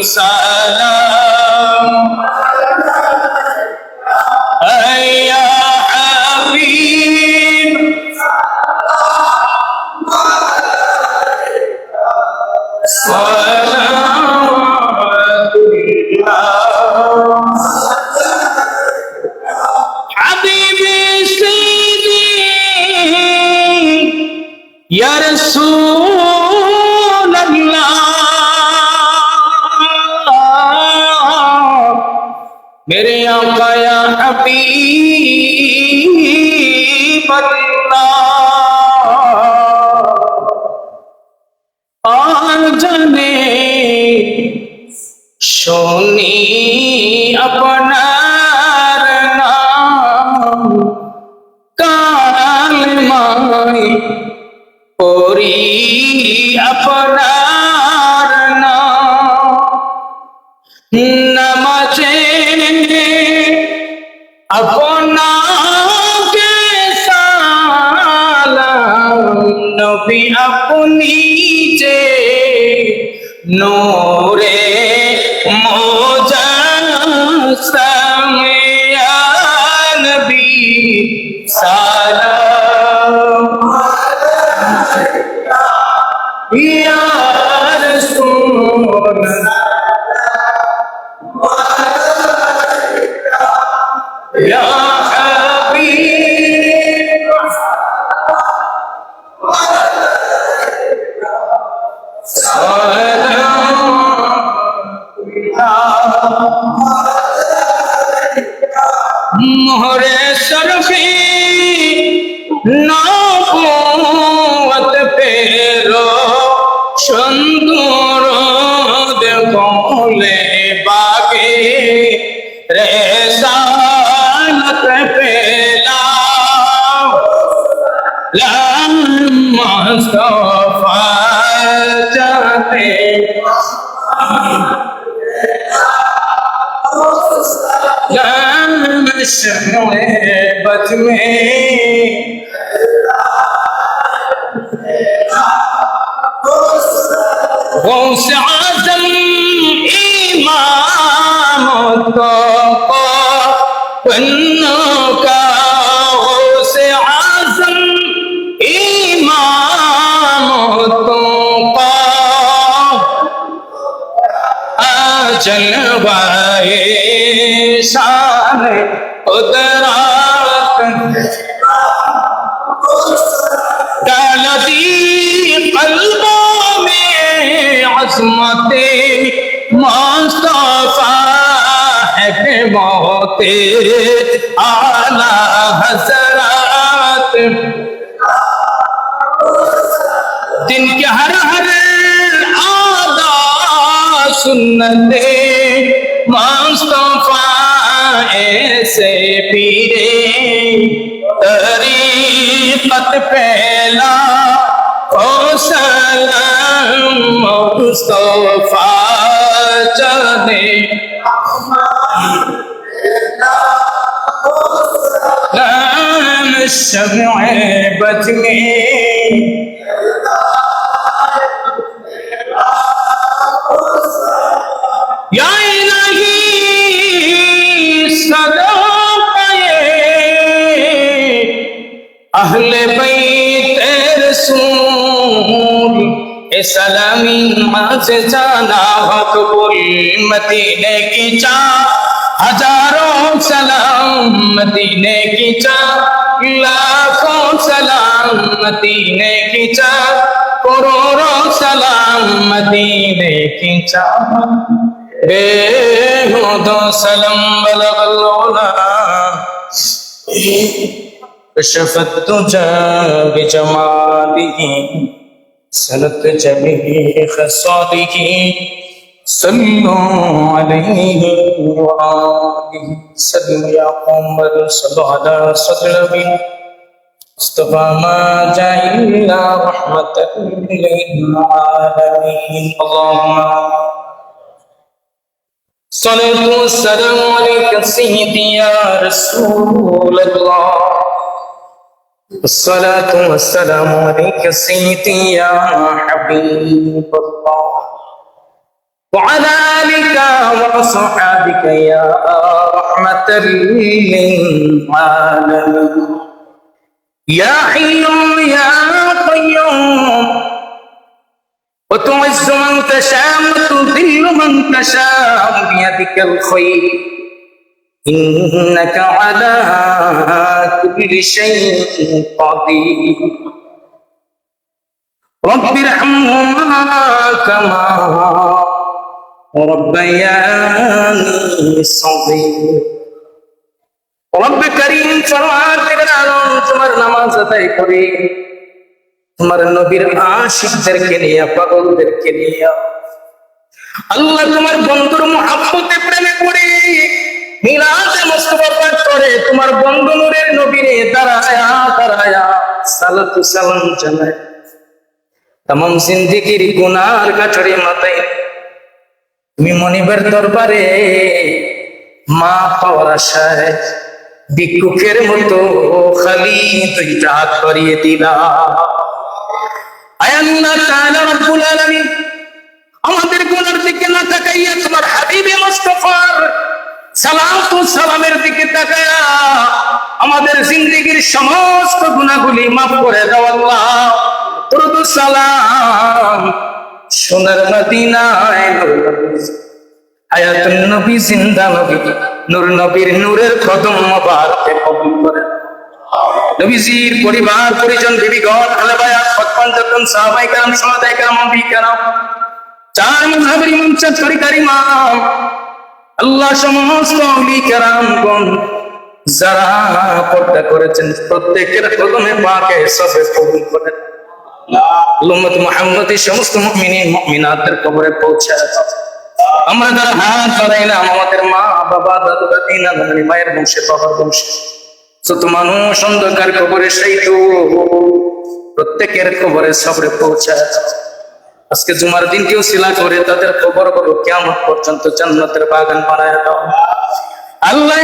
সালাম الله يا حبيب الله আর জানে শুনি আপনার নাম। কাল মাই পরি আপনার নবী আপনি যে নূরে মোহরে শরফি নবুয়ত পেরো সুন্দর দেখলে বাগে রেসালত পেলা লাম মুস্তফা জানে لم الشمع بجمي غوث عزم إمام الطاقة चल जलवाए शान उतरा डाल दी में असमते मोस्तफा है मौते, आला हजरात। दिन के हर हर सुन्नते मुस्तफ़ा ऐसे पीरे। तरीकत पहला ओ सलाम मुस्तफ़ा चले नाम बच में বাইতের সুল এ সালামি মাঝে জানা মকবুল মদিনে কি চা? হাজারোঁ সালাম, মদিনে কি চা? লাখোঁ সালাম, মদিনে কি চা? করোড়োঁ সালাম, মদিনে কি চা? রে হুদো সালাম বলগল্লোলা كشفت تجا بجماله سنت جميع خصاله صلوا عليه وآله سلم يا قمر صلوا على صدره اصطفى ما جاء إلا رحمة للعالمين اللهم صلاة والسلام عليك سيدي يا رسول الله الصلاة والسلام عليك سيدي يا حبيب الله. وعلى آلك وأصحابك يا رحمة للعالمين. يا حي يا قيوم. وتعز من تشاء وتذل من تشاء بيدك الخير. إنك على كل شيء قدير رب ارحمهما كما ربياني صغير রব্বে করিম ফরমান থেকে আলম তোমার নামাজ আদায় করে তোমার নবীর আশিকদেরকে নিয়ে পাগলদেরকে নিয়ে আল্লাহ তোমার বন্ধুর মহাব্বতে প্রেমে পড়ে মিলাদে মুস্তফা পাঠ করে, তোমার বন্ধু নূরের নবীরে দাঁড়ায়া দাঁড়ায়া সালাতু সালাম জানায়। জিন্দিগির গুনার মাথায় তুমি মনিবের দরবারে মা পাওয়ার আশায় মতো খালি দুইটা হাত করিয়ে দিলা। আয়াল্লাহ তাআলা রব্বুল আলামিন, আমাদের গুনার দিকে না তাকাইয়া তোমার হাবিবে মুস্তাফার সালামের দিকে তাকায়া আমাদের জিন্দেগীর সমস্ত গুনাহগুলি মাফ করে দাও আল্লাহ। সালাম সোনার মদিনায় নূর নবী, জিন্দা নবী, নূর নবীর নূরের কদম কবুল করে। নবীজির পরিবার, পরিজন, বিবিগণ, আলাবায়া ফতপান যতন, সাহাবাই কারাম, সমাদায় কারাম অম্বি কারাম, চার মুহাবির চার তরিকার ইমাম আল্লাহ সমস্ত যারা পর্দা করেছেন, প্রত্যেকের সবে কবুল করেন। সমস্ত কবরে আমরা যারা আমাদের মা, বাবা, দাদু, দাদি মায়ের বংশে, বাবার বংশে। যত মানুষ অন্ধকার কবরে সেই তো প্রত্যেকের কবরে সবরে পৌঁছায় আজকে জুমার দিন কেউ শিলা করে, তাদের কবরগুলো কেমন পর্যন্ত জান্নাতের বাগান বানায় দাও। আল্লাহ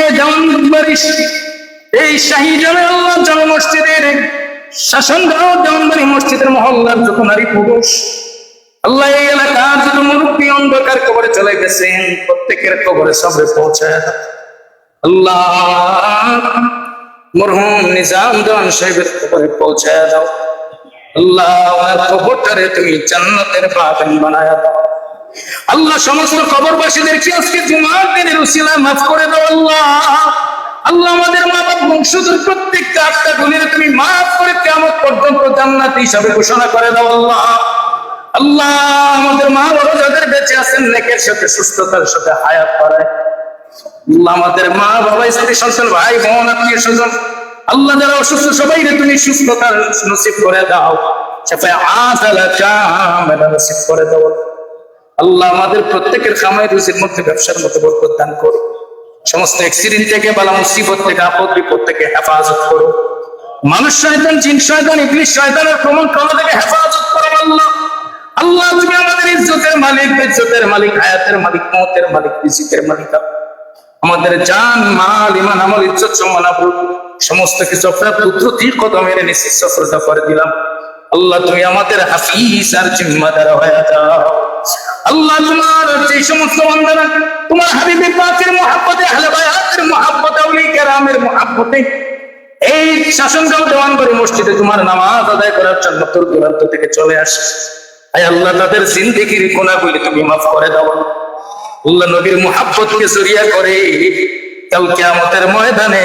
এই শাহী জমে আল্লাহ জন মসজিদের শাসন দাও, যেমন মসজিদের মহল্লার যত নারী পুরুষ। আল্লাহ এই এলাকার যত মুরব্বী অন্ধকার কবরে চলে গেছেন, প্রত্যেকের কবরে সবরে পৌঁছায় আল্লাহ মরহুম নিজাম জন সাহেবের কবরে পৌঁছায় দাও। আল্লাহ তুমি জান্নাতের বাগান বানায় আল্লাহ, সমস্ত কবরবাসীদেরকে আজকে জুমার দিনের উসিলা মাফ করে দাও আল্লাহ? আল্লাহ আমাদের মা বাপ বংশধর প্রত্যেকটা আটটা গুণের তুমি মাফ করে কেমন পর্যন্ত জান্নাত হিসাবে ঘোষণা করে দাও আল্লাহ। আল্লাহ, আমাদের মা বড় যাদের বেঁচে আছেন, নেকের সাথে, সুস্থতার সাথে হায়াত বাড়ায়। আল্লাহ, আমাদের মা বাবা, স্ত্রী, সন্তান, ভাই, বোন, আত্মীয় স্বজন আল্লাহ যারা অসুস্থ, সবাই রে তুমি সুস্থতার নসিব করে দাও। নসিব করে দাও। আল্লাহ আমাদের প্রত্যেকের খামাই রুজির মধ্যে ব্যবসার মতো বরকত দান করো সমস্ত অ্যাক্সিডেন্ট থেকে, বালা মুসিবত থেকে, আপদ বিপদ থেকে হেফাজত করো মানুষ শয়তান, জিন শয়তান ইবলিশ শয়তানের প্রমাণ করা থেকে হেফাজত করো আল্লাহ। আল্লাহ তুমি আমাদের ইজ্জতের মালিক ইজ্জতের মালিক, হায়াতের মালিক, মতের মালিক, রিজিকের মালিক। আমাদের জান, মাল ইমান আমল, ইজ্জত সম্মান আবরু সমস্ত কিছু আপনার পুত্র তীর কদমের নিশ্চিত সফলতা করে দিলাম। আল্লাহ, তুমি আমাদের হাফিজ আর জিম্মাদার হয়ে যাও। আল্লাহ, তোমার যে সমস্ত বান্দারা তোমার হাবিবে পাকের মহাব্বতে, আহলে বায়াতের মহাব্বতে আউলি কেরামের মহাব্বতে, এই শাসনগাঁও দেওয়ানবাড়ি মসজিদে তোমার নামাজ আদায় করার জন্য তোর দূরান্ত থেকে চলে আসে আয় আল্লাহ, তাদের জিন্দেগির কোনাগুলি তুমি মাফ করে দাও। আল্লাহ, নবীর মোহাব্বতকে জড়িয়া করে কাল কিয়ামতের ময়দানে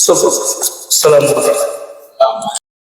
সালাম